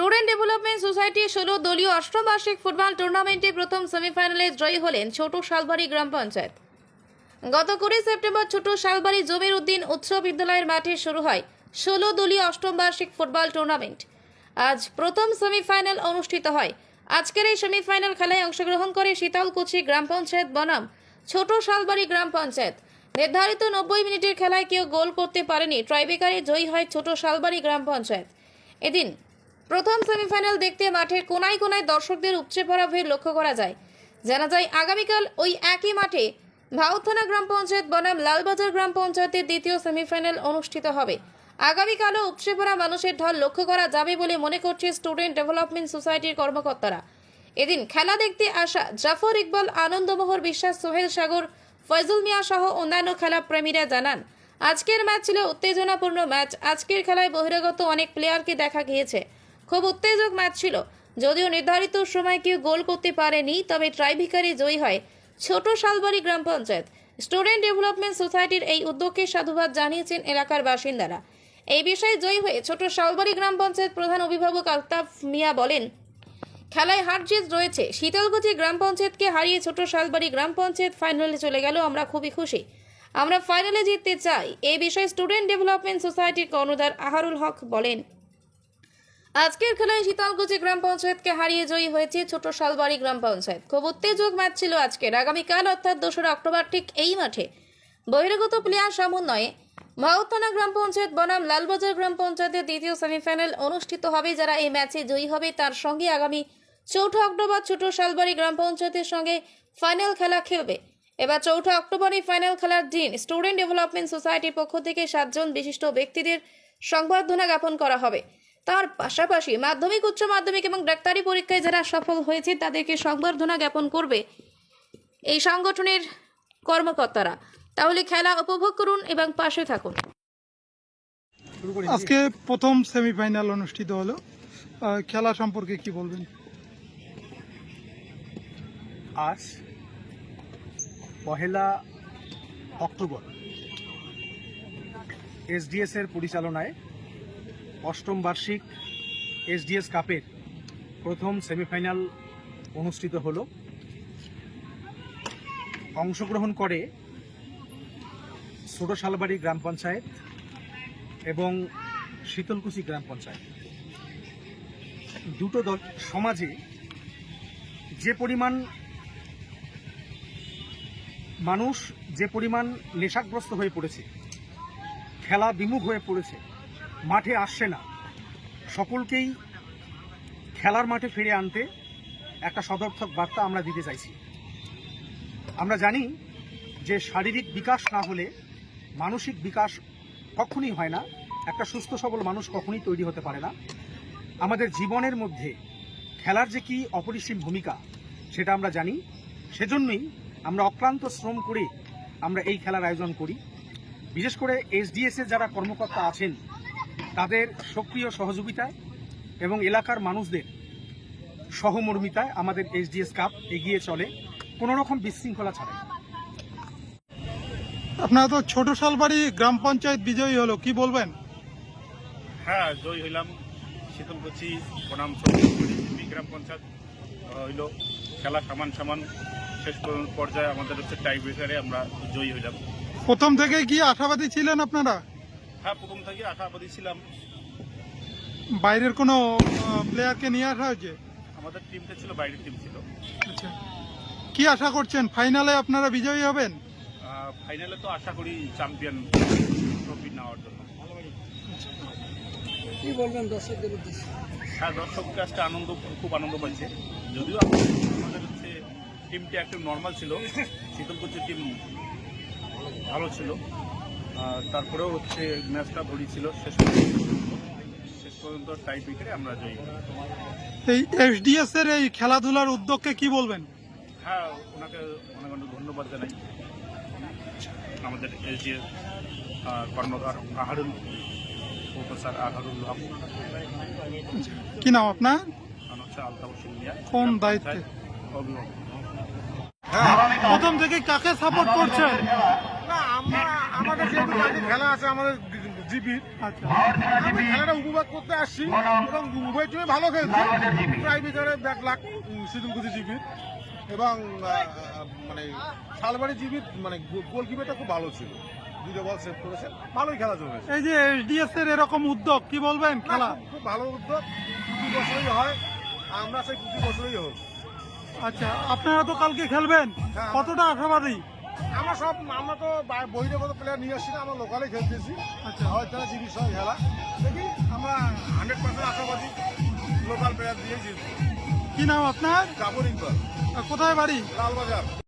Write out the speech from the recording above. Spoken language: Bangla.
স্টুডেন্ট ডেভেলপমেন্ট সোসাইটি ষোলো দলীয় অষ্টম বার্ষিক ফুটবল টুর্নামেন্টে প্রথম সেমিফাইনালে জয়ী হলেন ছোট শালবাড়ি গ্রাম পঞ্চায়েত। গত কুড়ি সেপ্টেম্বর ছোট শালবাড়ি জমির উদ্দিন উচ্চ বিদ্যালয়ের মাঠে শুরু হয় ষোলো দলীয় অষ্টম বার্ষিক ফুটবল টুর্নামেন্ট। আজ প্রথম সেমিফাইনাল অনুষ্ঠিত হয়। আজকের এই সেমিফাইনাল খেলায় অংশগ্রহণ করে শীতলকুচি গ্রাম পঞ্চায়েত বনাম, ছোট শালবাড়ি গ্রাম পঞ্চায়েত। নির্ধারিত নব্বই মিনিটের খেলায় কেউ গোল করতে পারেনি। ট্রাইবেকারে জয়ী হয় ছোট শালবাড়ি গ্রাম পঞ্চায়েত। এদিন প্রথম সেমিফাইনাল দেখতে মাঠের কোনায় কোনায় দর্শকদের উপচে পড়া ভিড় লক্ষ্য করা যায়। জানা যায়, আগামীকাল ওই একই মাঠে ভাউথানা গ্রাম পঞ্চায়েত বনাম লালবাজার গ্রাম পঞ্চায়েতের দ্বিতীয় সেমিফাইনাল অনুষ্ঠিত হবে। আগামীকালও উপচে পড়া মানুষের ঢল লক্ষ্য করা যাবে বলে মনে করছে স্টুডেন্ট ডেভেলপমেন্ট সোসাইটির কর্মকর্তারা। এদিন খেলা দেখতে আসা জাফর ইকবাল, আনন্দমোহর বিশ্বাস, সোহেল সাগর, ফয়জুল মিয়া সহ অন্যান্য খেলা প্রেমীরা জানান, আজকের ম্যাচ ছিল উত্তেজনাপূর্ণ ম্যাচ। আজকের খেলায় বহিরাগত অনেক প্লেয়ারকে দেখা গিয়েছে। খুব উত্তেজক ম্যাচ ছিল। যদিও নির্ধারিত সময় কেউ গোল করতে পারেনি, তবে ট্রাইভিকারি জয়ী হয় ছোট শালবাড়ি গ্রাম পঞ্চায়েত। স্টুডেন্ট ডেভেলপমেন্ট সোসাইটির এই উদ্যোগকে সাধুবাদ জানিয়েছেন এলাকার বাসিন্দারা। এই বিষয়ে জয়ী হয়ে ছোট শালবাড়ি গ্রাম পঞ্চায়েত প্রধান অভিভাবক আলতাফ মিয়া বলেন, খেলায় হার জিত রয়েছে। শীতলকুচি গ্রাম পঞ্চায়েতকে হারিয়ে ছোট শালবাড়ি গ্রাম পঞ্চায়েত ফাইনালে চলে গেল। আমরা খুবই খুশি। আমরা ফাইনালে জিততে চাই। এই বিষয়ে স্টুডেন্ট ডেভেলপমেন্ট সোসাইটির কর্ণধার আহারুল হক বলেন আজকের খেলায় শীতলকুচি গ্রাম পঞ্চায়েতকে হারিয়ে জয়ী হয়েছে ছোট শালবাড়ি গ্রাম পঞ্চায়েত। খুব উত্তেজক ম্যাচ ছিল আজকের। আগামীকাল, অর্থাৎ দোসরা অক্টোবর, ঠিক এই মাঠে। বহিরাগত প্লেয়ার সমন্বয়ে ভাউথানা গ্রাম পঞ্চায়েত বনাম লালবাজার গ্রাম পঞ্চায়েতের দ্বিতীয় সেমিফাইনাল অনুষ্ঠিত হবে, যারা এই ম্যাচে জয়ী হবে, তার সঙ্গে আগামী চৌঠা অক্টোবর ছোট শালবাড়ি গ্রাম পঞ্চায়েতের সঙ্গে ফাইনাল খেলা খেলবে। এবার চৌঠা অক্টোবর এই ফাইনাল খেলার দিন, স্টুডেন্ট ডেভেলপমেন্ট সোসাইটির পক্ষ থেকে সাতজন বিশিষ্ট ব্যক্তিদের সংবর্ধনা জ্ঞাপন করা হবে। তার পাশাপাশি মাধ্যমিক উচ্চ মাধ্যমিক এবং ডাক্তারি পরীক্ষায় যারা সফল হয়েছে তাদেরকে সংবর্ধনা জ্ঞাপন করবে এই সংগঠনের কর্মকর্তারা। তাহলে খেলা উপভোগ করুন এবং পাশে থাকুন। আজকে প্রথম সেমিফাইনাল অনুষ্ঠিত হলো। খেলা সম্পর্কে কি বলবেন? আজ পহেলা অক্টোবর এসডিএস এর পরিচালনায় অষ্টম বার্ষিক এসডিএস কাপের প্রথম সেমিফাইনাল অনুষ্ঠিত হলো। অংশগ্রহণ করে ছোট শালবাড়ি গ্রাম পঞ্চায়েত এবং শীতলকুচি গ্রাম পঞ্চায়েত। দুটো দল সমাজে যে পরিমাণ মানুষ, যে পরিমাণ নেশাগ্রস্ত হয়ে পড়েছে, খেলা বিমুখ হয়ে পড়েছে মাঠে আসছে না। সকলকেই খেলার মাঠে ফিরে আনতে একটা সদর্থক বার্তা আমরা দিতে চাইছি। আমরা জানি যে শারীরিক বিকাশ না হলে মানসিক বিকাশ কখনই হয় না। একটা সুস্থ, সবল মানুষ কখনই তৈরি হতে পারে না। আমাদের জীবনের মধ্যে খেলার যে কি অপরিসীম ভূমিকা, সেটা আমরা জানি। সেজন্যই আমরা অক্লান্ত শ্রম করে আমরা এই খেলার আয়োজন করি। বিশেষ করে এসডিএস এর যারা কর্মকর্তা আছেন তাদের সক্রিয় সহযোগিতায় এবং এলাকার মানুষদের সহমর্মিতায় আমাদের এসডিএস কাপ এগিয়ে চলে কোনো রকম বিশৃঙ্খলা ছাড়ে। আপনারা তো ছোট শালবাড়ি গ্রাম পঞ্চায়েত বিজয়ী হলো কি বলবেন? হ্যাঁ জয়ী হইলাম শীতলকুচি বনাম চৌধুরী গ্রাম পঞ্চায়েত হইল খেলা সমান সমান। শেষ পর্যায়ে আমাদের হচ্ছে টাই ব্রেকারে আমরা জয়ী হইলাম। প্রথম থেকে কি আশাবাদী ছিলেন আপনারা? হ্যাঁ প্রথম থেকে আশাবাদী ছিলাম। বাইরের কোনো প্লেয়ারকে নিয়ে আসা হয়েছে? আমাদের টিমটা ছিল বাইরের টিম ছিল। আচ্ছা। কি আশা করছেন? ফাইনালে আপনারা বিজয়ী হবেন? ফাইনালে তো আশা করি চ্যাম্পিয়ন ট্রফি নেওয়ার জন্য। কি বলবেন দর্শকদের উদ্দেশ্যে? হ্যাঁ দর্শক কাজটা আনন্দ খুব আনন্দ পাচ্ছে যদিও আমাদের হচ্ছে টিমটা একটু নর্মাল ছিল শীতলকুচির টিম ভালো ছিল। তারপরেও হচ্ছে ম্যাচটা ধরি ছিল শেষ পর্যন্ত। শেষ পর্যন্ত টাই ব্রেকারে আমরা জয়ী। এই এসডিএস এর এই খেলাধুলার উদ্যোগকে কি বলবেন? হ্যাঁ ওনাকে অনেক অনেক ধন্যবাদ জানাই। আমাদের আহ, কর্ণধার আহারুল প্রফেসর আহারুল হক। কি নাম আপনার? কোন দায়িত্বে? অভিভাবক। প্রথম থেকে কাকে সাপোর্ট করছেন? না আমরা আমাদের যেহেতু বাড়িতে খেলা আছে আমাদের জিপির আচ্ছা। আমি খেলাটা উপভোগ করতে আসছি এবং উভয় টিমে ভালো খেলছে। প্রায় বিচারে ব্যাক লাখ শীতলকুচি জিপির এবং মানে শালবাড়ি জিপির মানে গোলকিপারটা খুব ভালো ছিল। দুটো বল সেভ করেছে। ভালোই খেলা চলেছে। এই যে এসডিএস এর এরকম উদ্যোগ কি বলবেন? খেলা? খুব- ভালো উদ্যোগ। প্রতি বছরই হয়। আমরা সেই প্রতি বছরই হোক। আচ্ছা আপনারা তো কালকে খেলবেন। হ্যাঁ। কতটা আশাবাদী? আমরা সব আমরা তো বহিরাগত প্লেয়ার নিয়ে আসছি না আমরা লোকালে খেলতেছি। আচ্ছা। হয়তো জিনিস হয় খেলা। দেখি আমরা হান্ড্রেড পার্সেন্ট আশাবাদী লোকাল প্লেয়ার দিয়ে জিতবো। কি নাম আপনার? জাফর ইকবাল। কোথায় বাড়ি? লালবাজার।